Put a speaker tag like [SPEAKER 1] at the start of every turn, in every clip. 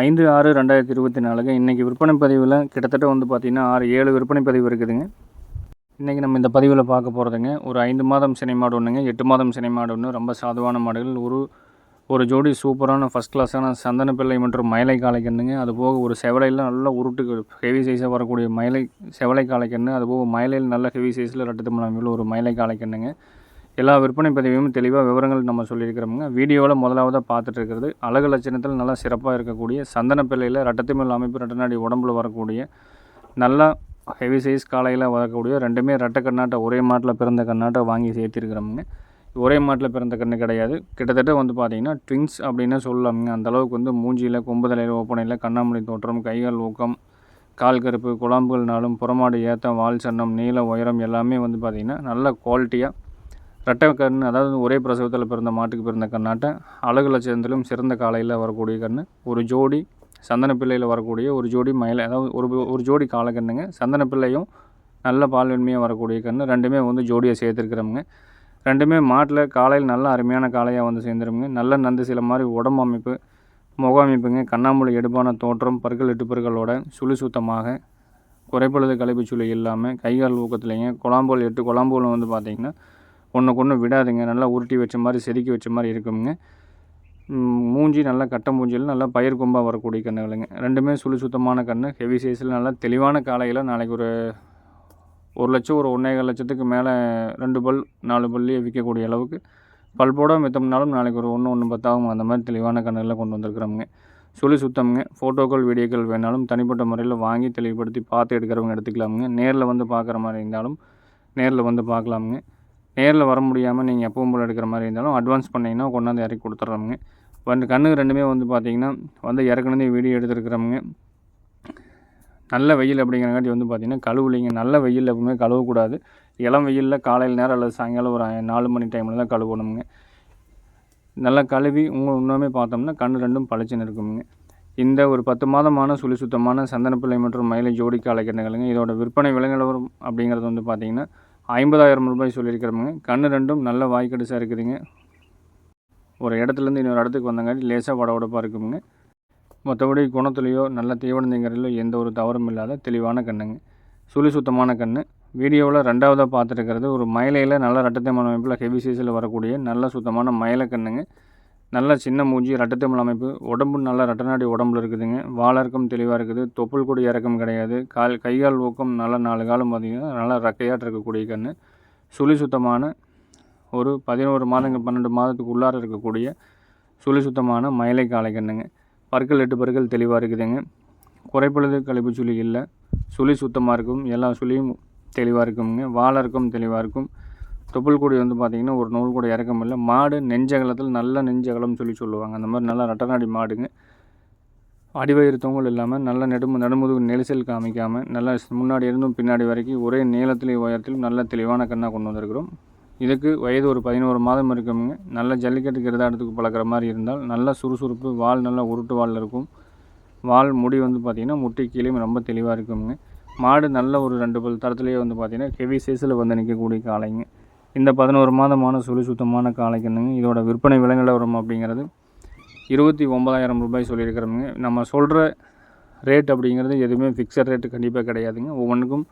[SPEAKER 1] ஐந்து ஆறு ரெண்டாயிரத்தி இருபத்தி நாலுங்க இன்றைக்கி விற்பனை பதிவில் கிட்டத்தட்ட வந்து பார்த்திங்கன்னா ஆறு ஏழு விற்பனை பதிவு இருக்குதுங்க. இன்றைக்கி நம்ம இந்த பதிவில் பார்க்க போகிறதுங்க ஒரு ஐந்து மாதம் சினை மாடு ஒன்றுங்க எட்டு மாதம் சினை மாடு ஒன்று ரொம்ப சாதுவான மாடுகள். ஒரு ஒரு ஜோடி சூப்பரான ஃபஸ்ட் கிளாஸான சந்தன பிள்ளை மற்றும் மயிலை காலைக்கண்ணுங்க அது போக ஒரு செவலையில் நல்ல உருட்டு ஹெவி சைஸாக வரக்கூடிய மயிலை செவலை காலைக்கண்ணு அது போக மயிலையில் நல்ல ஹெவி சைஸில் ரெட்டத்து மலமில் ஒரு மயிலை காலைக்கண்ணுங்க எல்லா விற்பனை பதிவையும் தெளிவாக விவரங்கள் நம்ம சொல்லியிருக்கிறோமுங்க. வீடியோவில் முதலாவதாக பார்த்துட்டு இருக்கிறது அழகு லட்சணத்தில் நல்லா சிறப்பாக இருக்கக்கூடிய சந்தன பிள்ளையில் ரெட்டத்து மேல் அமைப்பு ரெட்டநாடி உடம்புல வரக்கூடிய நல்லா ஹெவி சைஸ் காலையில் வரக்கூடிய ரெண்டுமே ரெட்டை கண்ணாட்டை ஒரே மாட்டில் பிறந்த கண்ணாட்டை வாங்கி சேர்த்திருக்கிறோமுங்க. ஒரே மாட்டில் பிறந்த கண்ணு கிடையாது. கிட்டத்தட்ட வந்து பார்த்தீங்கன்னா ட்வின்ஸ் அப்படின்னு சொல்லலாமுங்க. அந்த அளவுக்கு வந்து மூஞ்சியில் கொம்புதலையில் ஓப்பனையில் கண்ணாமூலி தோற்றம் கைகள் ஊக்கம் கால் கருப்பு குழம்புகள்னாலும் புறமாடு ஏத்தம் வால் சன்னம் நீள உயரம் எல்லாமே வந்து பார்த்திங்கன்னா நல்ல குவாலிட்டியாக ரெட்டை கண் அதாவது ஒரே பிரசவத்தில் பிறந்த மாட்டுக்கு பிறந்த கண்ணாட்டை அழகு லட்சத்திலும் சிறந்த காலையில் வரக்கூடிய கன்று ஒரு ஜோடி சந்தன பிள்ளையில் வரக்கூடிய ஒரு ஜோடி மயில அதாவது ஒரு ஒரு ஜோடி காலக்கண்ணுங்க. சந்தன பிள்ளையும் நல்ல பால்வெண்மையாக வரக்கூடிய கன்று ரெண்டுமே வந்து ஜோடியை சேர்த்துருக்குறோமுங்க ரெண்டுமே மாட்டில் காலையில் நல்ல அருமையான காளையாக வந்து சேர்ந்துருமுங்க நல்ல நந்து சில மாதிரி உடம்பு அமைப்பு முக அமைப்புங்க. கண்ணாமூலி எடுப்பான தோற்றம் பற்கள் எட்டு சுழி சுத்தமாக குறைப்பழுது கழிப்பு சுழி இல்லாமல் கைகால் ஊக்கத்துலேங்க. குழாம்போல் எட்டு குழாம்போல் வந்து பார்த்திங்கன்னா ஒன்றுக்கு ஒன்று விடாதுங்க. நல்லா உருட்டி வச்ச மாதிரி செதுக்கி வச்ச மாதிரி இருக்குங்க மூஞ்சி நல்லா கட்ட மூஞ்சியில் நல்லா பயிர் கொம்பாக வரக்கூடிய கன்றுகளுங்க. ரெண்டுமே சுழி சுத்தமான கன்று. ஹெவி சைஸில் நல்லா தெளிவான காலையில் நாளைக்கு ஒரு ஒரு லட்சம் ஒரு ஒன்றேகால் லட்சத்துக்கு மேலே ரெண்டு பல் நாலு பல்லையே விற்கக்கூடிய அளவுக்கு பல்போட மித்தம்னாலும் நாளைக்கு ஒரு ஒன்று ஒன்று பத்தாகும் அந்த மாதிரி தெளிவான கண்ணுகளை கொண்டு வந்திருக்கிறோமுங்க. சுழி சுத்தம்ங்க. ஃபோட்டோக்கள் வீடியோக்கள் வேணாலும் தனிப்பட்ட முறையில் வாங்கி தெளிவுபடுத்தி பார்த்து எடுக்கிறவங்க எடுத்துக்கலாமுங்க. நேரில் வந்து பார்க்குற மாதிரி இருந்தாலும் நேரில் வந்து பார்க்கலாமுங்க. நேரில் வர முடியாமல் நீங்கள் எப்பவும் போல் எடுக்கிற மாதிரி இருந்தாலும் அட்வான்ஸ் பண்ணிங்கன்னா கொண்டாந்து இறக்கி கொடுத்துட்றவங்க வந்து கண்ணுக்கு ரெண்டுமே வந்து பார்த்திங்கன்னா வந்து இறக்குனதே வீடியோ எடுத்துருக்கிறவங்க. நல்ல வெயில் அப்படிங்கிறங்காட்டி வந்து பார்த்திங்கன்னா கழுவுலிங்க. நல்ல வெயில் எப்பவுமே கழுவக்கூடாது. இளம் வெயிலில் காலையில் நேரம் அல்லது சாயங்காலம் ஒரு நாலு மணி டைமில் தான் கழுவணுங்க நல்லா கழுவி உங்கள் இன்னுமே பார்த்தோம்னா கண் ரெண்டும் பளிச்சுன்னு இருக்குங்க இந்த ஒரு பத்து மாதமான சுழி சுத்தமான சந்தனப்பிள்ளை மற்றும் மயிலை ஜோடி காளைக்கண்ணுகளுங்க இதோட விற்பனை விலை நிலவரம் அப்படிங்கிறது வந்து பார்த்திங்கன்னா ஐம்பதாயிரம் ரூபாய் சொல்லியிருக்கிறோமுங்க கண்ணு ரெண்டும் நல்ல வாய்க்கடிசாக இருக்குதுங்க. ஒரு இடத்துலேருந்து இன்னொரு இடத்துக்கு வந்தங்காட்டி லேசாக வடவடப்பாக இருக்குங்க மற்றபடி குணத்துலேயோ நல்ல தீவனத்திங்கிறதுலையோ எந்த ஒரு தவறும் இல்லாத தெளிவான கண்ணுங்க. சுழி சுத்தமான கண் வீடியோவில் ரெண்டாவதாக பார்த்துருக்கிறது ஒரு மயிலையில் நல்ல ரெட்டத்தமிழ் அமைப்பில் ஹெவி சைஸில் வரக்கூடிய நல்ல சுத்தமான மயிலை கண்ணுங்க. நல்ல சின்ன மூஞ்சி ரட்டத்தமிழ் அமைப்பு உடம்பு நல்ல ரட்டநாடி உடம்புல இருக்குதுங்க. வாழறக்கம் தெளிவாக இருக்குது. தொப்புள் கூட இறக்கம் கிடையாது. கால் கைகால் ஊக்கம் நல்ல நாலு காலம் பார்த்திங்கன்னா நல்லா ரக்கையாட்டு இருக்கக்கூடிய கண்ணு. சுழி சுத்தமான ஒரு பதினோரு மாதங்கள் பன்னெண்டு மாதத்துக்கு உள்ளார இருக்கக்கூடிய சுழி சுத்தமான மயிலை காளை கண்ணுங்க. பற்கள் எட்டு பற்கள் தெளிவாக இருக்குதுங்க. குறைப்பொழுது கழிப்பு சுழி இல்லை. சுழி சுத்தமாக இருக்கும். எல்லா சுழியும் தெளிவாக இருக்குங்க. வாழறக்கம் தெளிவாக இருக்கும். தொப்புள் கொடி வந்து பார்த்திங்கன்னா ஒரு நூல் கூட இறக்கம் இல்லை. மாடு நெஞ்சகலத்தில் நல்ல நெஞ்சகலம்னு சொல்லி சொல்லுவாங்க. அந்த மாதிரி நல்லா ரெட்டநாடி மாடுங்க. அடிவயிறு தொங்கல் இல்லாமல் நல்ல நெடுமு நடுமுதுகு நெரிசல் காமிக்காமல் நல்லா முன்னாடி இருந்தும் பின்னாடி வரைக்கும் ஒரே நீளத்திலையும் உயரத்திலும் நல்ல தெளிவான கண்ணாக கொண்டு வந்திருக்கிறோம். இதுக்கு வயது ஒரு பதினோரு மாதம் இருக்குங்க. நல்ல ஜல்லிக்கட்டு இடத்துக்கு பழக்கிற மாதிரி இருந்தால் நல்ல சுறுசுறுப்பு வால் நல்லா உருட்டு வால் இருக்கும். வால் முடி வந்து பார்த்திங்கன்னா முட்டி கீழேயும் ரொம்ப தெளிவாக இருக்குங்க. மாடு நல்ல ஒரு ரெண்டு பல் தரத்துலேயே வந்து பார்த்திங்கன்னா ஹெவி சைஸில் வந்து நிற்கக்கூடிய காளைங்க. இந்த பதினோரு மாதமான சுழி சுத்தமான காலைக்கண்ணுங்க இதோட விற்பனை விலை நிலவரம் அப்படிங்கிறது இருபத்தி ஒன்பதாயிரம் ரூபாய் சொல்லியிருக்கிறோமுங்க. நம்ம சொல்கிற ரேட் அப்படிங்கிறது எதுவுமே ஃபிக்ஸட் ரேட்டு கண்டிப்பாக கிடையாதுங்க. ஒவ்வொன்றுக்கும்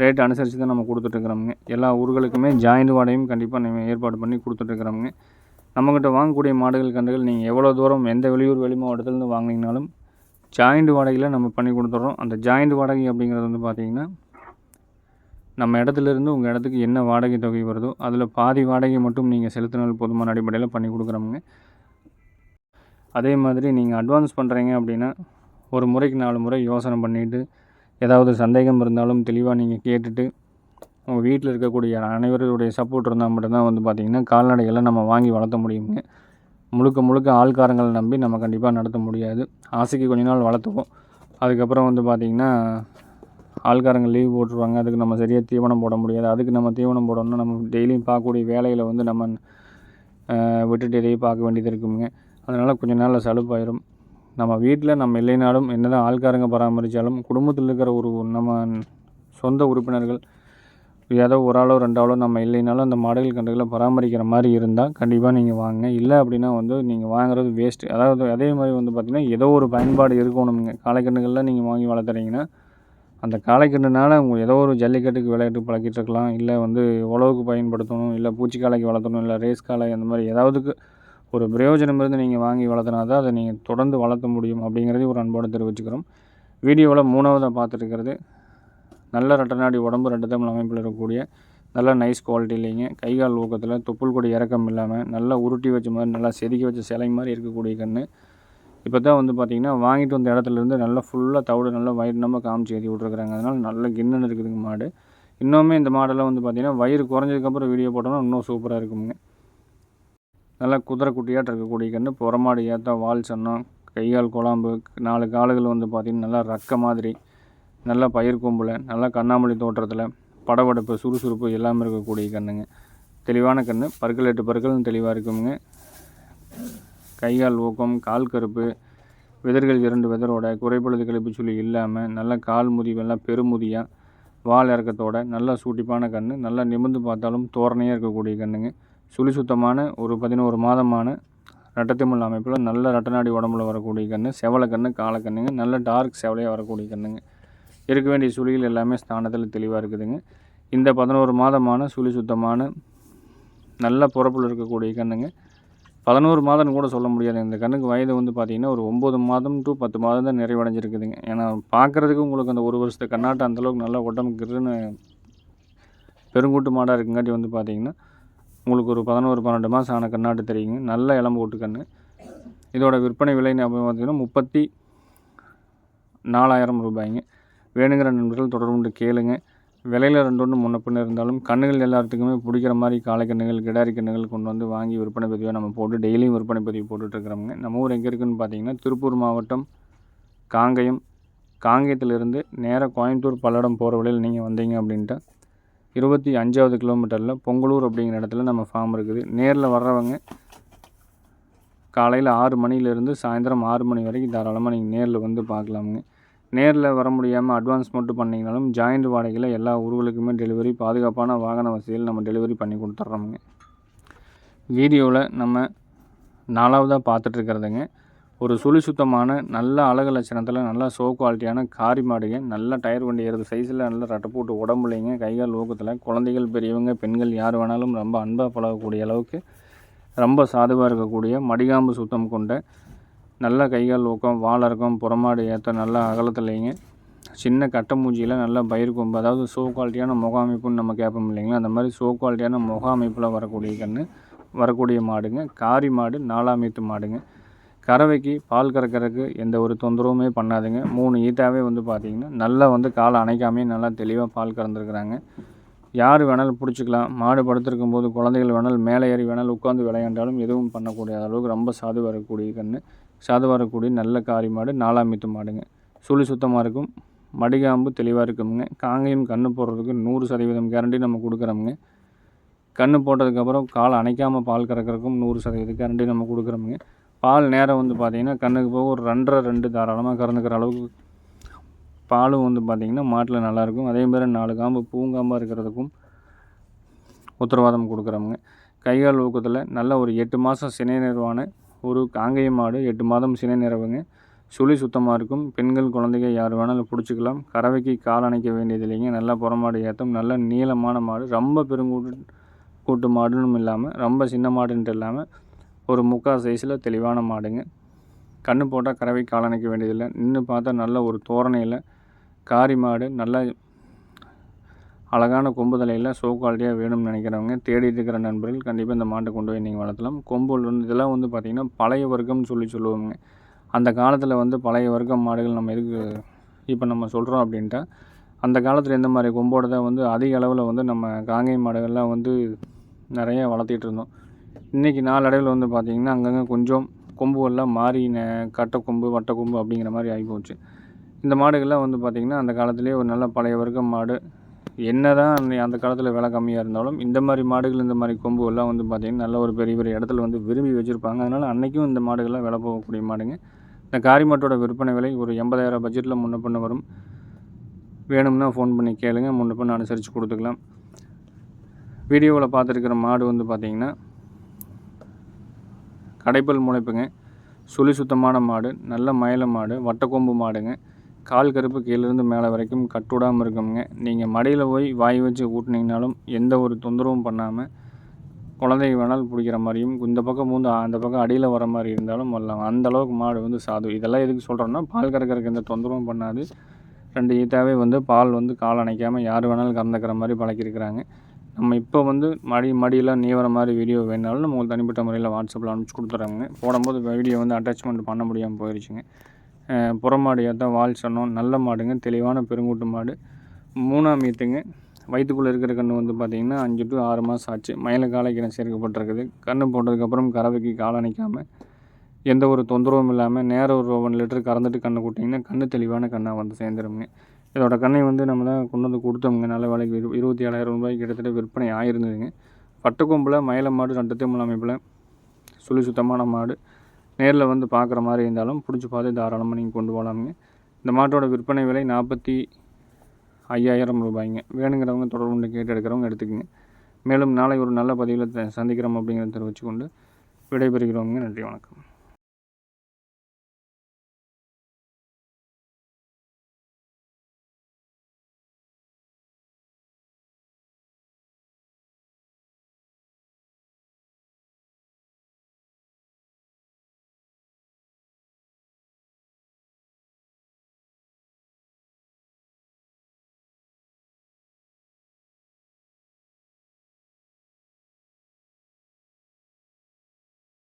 [SPEAKER 1] ரேட் அனுசரித்து தான் நம்ம கொடுத்துட்ருக்குறோமுங்க எல்லா ஊர்களுக்குமே ஜாயிண்ட் வாடகையும் கண்டிப்பாக நம்ம ஏற்பாடு பண்ணி கொடுத்துட்ருக்குறோமுங்க நம்மக்கிட்ட வாங்கக்கூடிய மாடுகள் கன்றுகள் நீங்கள் எவ்வளோ தூரம் எந்த வெளியூர் வெளி மாவட்டத்துலேருந்து வாங்கினீங்கனாலும் ஜாயிண்ட் வாடகையில் நம்ம பண்ணி கொடுத்துட்றோம். அந்த ஜாயிண்ட் வாடகை அப்படிங்கிறது வந்து பார்த்திங்கன்னா நம்ம இடத்துலேருந்து உங்கள் இடத்துக்கு என்ன வாடகை தொகை வருதோ அதில் பாதி வாடகை மட்டும் நீங்கள் செலுத்தினால் போதுமான அடிப்படையில் பண்ணி கொடுக்குறோமுங்க. அதே மாதிரி நீங்கள் அட்வான்ஸ் பண்ணுறீங்க அப்படின்னா ஒரு முறைக்கு நாலு முறை யோசனை பண்ணிவிட்டு ஏதாவது சந்தேகம் இருந்தாலும் தெளிவாக நீங்கள் கேட்டுட்டு உங்கள் வீட்டில் இருக்கக்கூடிய அனைவருடைய சப்போர்ட் இருந்தால் மட்டும்தான் வந்து பார்த்திங்கன்னா கால்நடைகளை நம்ம வாங்கி வளர்த்த முடியுங்க. முழுக்க முழுக்க ஆள்காரங்களை நம்பி நம்ம கண்டிப்பாக நடத்த முடியாது. ஆசைக்கு கொஞ்ச நாள் வளர்த்துவோம் அதுக்கப்புறம் வந்து பார்த்திங்கன்னா ஆள்காரங்க லீவ் போட்டுருவாங்க. அதுக்கு நம்ம சரியாக தீவனம் போட முடியாது. அதுக்கு நம்ம தீவனம் போடணும்னா நம்ம டெய்லியும் பார்க்கக்கூடிய வேலையில் வந்து நம்ம விட்டுட்டு எதையும் பார்க்க வேண்டியது இருக்குங்க. அதனால் கொஞ்ச நாளில் சலுப்பாயிரும். நம்ம வீட்டில் நம்ம இல்லைனாலும் என்னதான் ஆள்காரங்க பராமரித்தாலும் குடும்பத்தில் இருக்கிற ஒரு நம்ம சொந்த உறுப்பினர்கள் ஏதோ ஒரு ஆளோ ரெண்டாலோ நம்ம இல்லைனாலும் அந்த மாடுகள் கன்றுகளை பராமரிக்கிற மாதிரி இருந்தால் கண்டிப்பாக நீங்கள் வாங்க இல்லை அப்படின்னா வந்து நீங்கள் வாங்குறது வேஸ்ட்டு அதாவது அதே மாதிரி வந்து பார்த்திங்கன்னா ஏதோ ஒரு பயன்பாடு இருக்கணுங்க காளைக்கன்றுகளில் நீங்கள் வாங்கி வளர்த்துறீங்கன்னா அந்த காளைக்கன்றுனால உங்கள் ஏதோ ஒரு ஜல்லிக்கட்டுக்கு விளையாட்டு பழக்கிட்டு இருக்கலாம் இல்லை வந்து உழவுக்கு பயன்படுத்தணும் இல்லை பூச்சி காளைக்கு வளர்த்தணும் இல்லை ரேஸ் காளை அந்த மாதிரி ஏதாவதுக்கு ஒரு பிரயோஜனம் இருந்து நீங்கள் வாங்கி வளர்த்துனா தான் அதை நீங்கள் தொடர்ந்து வளர்த்த முடியும் அப்படிங்கிறதையும் ஒரு அன்போடு தெரிவிச்சுக்கிறோம். வீடியோவில் மூணாவதாக பார்த்துருக்கிறது நல்ல ரெட்டநாடி உடம்பு ரெண்டு தமிழ் அமைப்பில் இருக்கக்கூடிய நல்ல நைஸ் குவாலிட்டி இல்லைங்க. கை கால் ஊக்கத்தில் தொப்புள் கொடி இறக்கம் இல்லாமல் நல்லா உருட்டி வச்ச மாதிரி நல்லா செதுக்கி வச்ச சிலை மாதிரி இருக்கக்கூடிய கன்று இப்போ தான் வந்து பார்த்திங்கன்னா வாங்கிட்டு வந்த இடத்துலேருந்து நல்லா ஃபுல்லாக தவிடு நல்லா வயிறு நம்ம காமிச்சு ஏற்றி விட்ருக்குறாங்க அதனால் நல்ல கிண்ணன்னு இருக்குதுங்க மாடு. இன்னுமே இந்த மாடெல்லாம் வந்து பார்த்திங்கன்னா வயிறு குறைஞ்சதுக்கப்புறம் வீடியோ போட்டோம்னா இன்னும் சூப்பராக இருக்குங்க. நல்லா குதிரை குட்டியாட்ட இருக்கக்கூடிய கன்று புறமாடு ஏற்ற வால் சன்னம் கைகால் குழாம்பு நாலு காலுகள் வந்து பார்த்திங்கன்னா நல்லா ரக்க மாதிரி நல்லா பயிர் கொம்பில் நல்லா கண்ணாமூலி தோற்றத்தில் படபடப்பு சுறுசுறுப்பு எல்லாமே இருக்கக்கூடிய கன்றுங்க தெளிவான கன்று பற்கள் எட்டு பற்களும் தெளிவாக இருக்குங்க. கைகால் ஊக்கம் கால் கருப்பு விதர்கள் இரண்டு விதரோட குறைபழுது கழிப்பு சொல்லி இல்லாமல் நல்ல கால் முதிவெல்லாம் பெருமுதியாக வால் இறக்கத்தோட நல்ல சூட்டிப்பான கன்று நல்லா நிமிர்ந்து பார்த்தாலும் தோரணையாக இருக்கக்கூடிய கன்றுங்க சுழி சுத்தமான ஒரு பதினோரு மாதமான ரெட்டத்திமுள் அமைப்பில் நல்ல ரட்டநாடி உடம்புல வரக்கூடிய கன்று செவலை கன்று காலக்கண்ணுங்க நல்ல டார்க் செவலையாக வரக்கூடிய கன்றுங்க இருக்க வேண்டிய சுழிகள் எல்லாமே ஸ்தானத்தில் தெளிவாக இருக்குதுங்க. இந்த பதினோரு மாதமான சுழி சுத்தமான நல்ல புறப்பில் இருக்கக்கூடிய கன்றுங்க பதினோரு மாதம்னு கூட சொல்ல முடியாது. இந்த கண்ணுக்கு வயது வந்து பார்த்திங்கன்னா ஒரு ஒம்பது மாதம் டு பத்து மாதம் தான் நிறைவடைஞ்சிருக்குதுங்க. ஏன்னா பார்க்குறதுக்கு உங்களுக்கு அந்த ஒரு வருஷத்து கண்ணாட்டம் அந்தளவுக்கு நல்லா உடம்புக்குன்னு பெருங்கூட்டு மாடாக இருக்குங்காட்டி வந்து பார்த்திங்கன்னா உங்களுக்கு ஒரு பதினோரு பன்னெண்டு மாதம் ஆன கண்ணாட்டு தெரியுங்க. நல்ல இளம்பு ஓட்டு கன்று இதோட விற்பனை விலை பார்த்திங்கன்னா முப்பத்தி நாலாயிரம் ரூபாய்ங்க. வேணுங்கிற நண்பர்கள் தொடர்பு கேளுங்க. விலையில் ரெண்டு ஒன்று முன்ன பின்ன இருந்தாலும் கண்ணுகள் எல்லாத்துக்குமே பிடிக்கிற மாதிரி காளை கிடாரி கண்ணுகள் கொண்டு வந்து வாங்கி விற்பனை பதிவாக நம்ம போட்டு டெய்லியும் விற்பனை பதிவு போட்டுட்ருக்குறோங்க நம்ம ஊர் எங்கே இருக்குதுன்னு பார்த்தீங்கன்னா திருப்பூர் மாவட்டம் காங்கயம். காங்கயத்திலிருந்து நேராக கோயம்புத்தூர் பல்லடம் போகிற வழியில் நீங்கள் வந்தீங்க அப்படின்ட்டா இருபத்தி அஞ்சாவது கிலோமீட்டரில் பொங்கலூர் அப்படிங்கிற இடத்துல நம்ம ஃபார்ம் இருக்குது. நேரில் வர்றவங்க காலையில் ஆறு மணிலேருந்து சாயந்தரம் ஆறு மணி வரைக்கும் தாராளமாக நீங்கள் நேரில் வந்து பார்க்கலாமுங்க. நேரில் வர முடியாமல் அட்வான்ஸ் மட்டும் பண்ணிங்கனாலும் ஜாயிண்ட் வாடகையில் எல்லா ஊர்களுக்குமே டெலிவரி பாதுகாப்பான வாகன வசதியில் நம்ம டெலிவரி பண்ணி கொடுத்துட்றோமுங்க வீடியோவில் நம்ம நாலாவதாக பார்த்துட்ருக்கிறதுங்க. ஒரு சுழி சுத்தமான நல்ல அழகு லட்சணத்தில் நல்லா ஷோ குவாலிட்டியான காரி மாடுங்க. நல்ல டயர் வண்டி ஏறுது சைஸில் நல்லா ரட்டை போட்டு உடம்புலைங்க. கைகால் ஊக்கத்தில் குழந்தைகள் பெரியவங்க பெண்கள் யார் வேணாலும் ரொம்ப அன்பாக பழகக்கூடிய அளவுக்கு ரொம்ப சாதுவாக இருக்கக்கூடிய மடிகாம்பு சுத்தம் கொண்ட நல்ல கைகால் ஊக்கம் வாழறக்கம் புறமாடு ஏற்ற நல்லா அகலத்துலேங்க. சின்ன கட்டை மூஞ்சியில் நல்லா பயிர் கொம்பு அதாவது ஷோ குவாலிட்டியான முக அமைப்புன்னு நம்ம கேட்போம் இல்லைங்களா? அந்த மாதிரி சோ குவாலிட்டியான முக அமைப்பில் வரக்கூடிய கன்று வரக்கூடிய மாடுங்க. காரி மாடு நாலாமீத்து மாடுங்க. கறவைக்கு பால் கறக்கிறதுக்கு எந்த ஒரு தொந்தரவுமே பண்ணாதுங்க. மூணு ஈட்டாவே வந்து பார்த்திங்கன்னா நல்லா வந்து காலை அணைக்காமே நல்லா தெளிவாக பால் கறந்துருக்குறாங்க. யார் வேணாலும் பிடிச்சிக்கலாம். மாடு படுத்திருக்கும் போது குழந்தைகள் வேணாலும் மேலே ஏறி வேணாலும் உட்காந்து விளையாண்டாலும் எதுவும் பண்ணக்கூடிய அளவுக்கு ரொம்ப சாது வரக்கூடிய கன்று சாது வரக்கூடிய நல்ல காரி மாடு நாலாமித்து மாடுங்க. சுழி சுத்தமாக இருக்கும். மடிகாம்பு தெளிவாக இருக்குங்க காங்கையும் கன்று போடுறதுக்கு நூறு சதவீதம் கேரண்டி நம்ம கொடுக்குறோமுங்க. கன்று போட்டதுக்கப்புறம் கால் அணைக்காமல் பால் கறக்கிறதுக்கும் நூறு சதவீதம் கேரண்டி நம்ம கொடுக்குறோமுங்க. பால் நேரம் வந்து பார்த்திங்கன்னா கண்ணுக்கு போக ஒரு ரெண்டரை ரெண்டு தாராளமாக கறந்துக்கிற அளவுக்கு பாலும் வந்து பார்த்திங்கன்னா மாட்டில் நல்லாயிருக்கும் அதேமாரி நாலு காம்பு பூங்காம்பாக இருக்கிறதுக்கும் உத்தரவாதம் கொடுக்குறோமுங்க. கைகால் ஊக்கத்தில் நல்ல ஒரு எட்டு மாதம் சினை நிறுவான ஒரு காங்கேய மாடு எட்டு மாதம் சினை நிறவுங்க. சுழி சுத்தமாக இருக்கும். பெண்கள் குழந்தைங்க யார் வேணாலும் பிடிச்சிக்கலாம். கறவைக்கு கால் அணைக்க வேண்டியது இல்லைங்க. நல்லா புறமாடு ஏற்றும் நல்ல நீளமான மாடு. ரொம்ப பெருங்கூட்டு கூட்டு மாடுன்னு இல்லாமல் ரொம்ப சின்ன மாடுன்ட்டு இல்லாமல் ஒரு முக்கால் சைஸில் தெளிவான மாடுங்க. கண்ணு போட்டால் கறவை காலணைக்க வேண்டியதில்லை நின்று பார்த்தா நல்ல ஒரு தோரணையில் காரி மாடு. நல்லா அழகான கொம்பு தலையில் ஷோ குவாலிட்டியாக வேணும்னு நினைக்கிறவங்க தேடிட்டு இருக்கிற நண்பர்கள் கண்டிப்பாக இந்த மாட்டை கொண்டு போய் நீங்கள் வளர்த்தலாம். கொம்பு வந்து இதெல்லாம் வந்து பார்த்திங்கன்னா பழைய வர்க்கம்னு சொல்லி சொல்லுவாங்க. அந்த காலத்தில் வந்து பழைய வர்க்கம் மாடுகள் நம்ம எதுக்கு இப்போ நம்ம சொல்கிறோம் அப்படின்ட்டா அந்த காலத்தில் எந்த மாதிரி கொம்போட தான் வந்து அதிக அளவில் வந்து நம்ம காங்கை மாடுகள்லாம் வந்து நிறைய வளர்த்திட்டு இருந்தோம். இன்றைக்கி நாளடைவில் வந்து பார்த்திங்கன்னா அங்கங்கே கொஞ்சம் கொம்புகள்லாம் மாறி கட்டை கொம்பு வட்டை கொம்பு அப்படிங்கிற மாதிரி ஆகிப்போச்சு இந்த மாடுகள்லாம் வந்து பார்த்திங்கன்னா அந்த காலத்துலேயே ஒரு நல்ல பழைய வர்க்கம் மாடு என்ன தான் அந்த காலத்தில் விலை கம்மியாக இருந்தாலும் இந்த மாதிரி மாடுகள் இந்த மாதிரி கொம்பு எல்லாம் வந்து பார்த்திங்கன்னா நல்ல ஒரு பெரிய பெரிய இடத்துல வந்து விரும்பி வச்சுருப்பாங்க. அதனால் அன்றைக்கும் இந்த மாடுகள்லாம் விலை போகக்கூடிய மாடுங்க. இந்த காரி மாட்டோட விற்பனை விலை ஒரு எண்பதாயிரம் பட்ஜெட்டில் முன்ன பண்ண வரும். வேணும்னா ஃபோன் பண்ணி கேளுங்க. முன்ன பண்ண அனுசரித்து கொடுத்துக்கலாம். வீடியோவில் பார்த்துருக்கிற மாடு வந்து பார்த்திங்கன்னா கடைப்பல் முளைப்புங்க. சுழி சுத்தமான மாடு நல்ல மயில மாடு வட்டக்கொம்பு மாடுங்க. கால் கருப்பு கீழேருந்து மேலே வரைக்கும் கட்டுடாமல் இருக்குங்க நீங்கள் மடியில் போய் வாய் வச்சு ஊட்டினீங்கனாலும் எந்த ஒரு தொந்தரவும் பண்ணாமல் குழந்தைங்க வேணாலும் பிடிக்கிற மாதிரியும் இந்த பக்கம் மூந்து அந்த பக்கம் அடியில் வர மாதிரி இருந்தாலும் வரலாம். அந்தளவுக்கு மாடு வந்து சாது. இதெல்லாம் எதுக்கு சொல்கிறோன்னா பால் கறக்கிறதுக்கு எந்த தொந்தரவும் பண்ணாது. ரெண்டு ஈத்தாவே வந்து பால் வந்து கால் அணைக்காமல் யார் வேணாலும் கறந்துக்கிற மாதிரி பழக்கியிருக்கிறாங்க. நம்ம இப்போ வந்து மடி மடியெல்லாம் நீவர மாதிரி வீடியோ வேணாலும் நம்ம உங்களுக்கு தனிப்பட்ட முறையில் வாட்ஸ்அப்பில் அனுப்பிச்சி கொடுத்துட்றாங்க போடும்போது வீடியோ வந்து அட்டாச்மெண்ட் பண்ண முடியாமல் போயிடுச்சுங்க புறமாடு ஏற்ற வால் சொன்னோம் நல்ல மாடுங்க தெளிவான பெருங்கூட்டு மாடு. மூணாம் ஈத்துங்க. வயிற்றுக்குள்ளே இருக்கிற கன்று வந்து பார்த்திங்கன்னா அஞ்சு டு ஆறு மாதம் ஆச்சு. மயில காலைக்கிணம் சேர்க்கப்பட்டிருக்குது. கன்று போட்டதுக்கப்புறம் கறவைக்கு கால் அணைக்காமல் எந்த ஒரு தொந்தரவும் இல்லாமல் நேரம் ஒரு ஒன் லிட்டர் கறந்துட்டு கன்று கூட்டிங்கன்னா கன்று தெளிவான கண்ணாக வந்து சேர்ந்துருங்க. இதோட கண்ணை வந்து நம்ம தான் கொண்டு வந்து கொடுத்தோங்க நல்ல வேலைக்கு இரு இருபத்தி ஏழாயிரம் ரூபாய்க்கு கிட்டத்தட்ட விற்பனை ஆயிருந்ததுங்க. பட்டுக்கொம்பில் மயில மாடு ரெண்டு திமுல் அமைப்பில் சுழி சுத்தமான மாடு. நேரில் வந்து பார்க்குற மாதிரி இருந்தாலும் பிடிச்சி பார்த்து தாராளமாக நீங்கள் கொண்டு போகலாமுங்க இந்த மாட்டோட விற்பனை விலை நாற்பத்தி ஐயாயிரம் ரூபாய்ங்க. வேணுங்கிறவங்க தொடர்பு கேட்டு எடுக்கிறவங்க எடுத்துக்கோங்க. மேலும் நாளை ஒரு நல்ல பதிவில் சந்திக்கிறோம் அப்படிங்கிறத தெரிவிச்சுக்கொண்டு விடைபெறுகிறோங்க நன்றி வணக்கம்.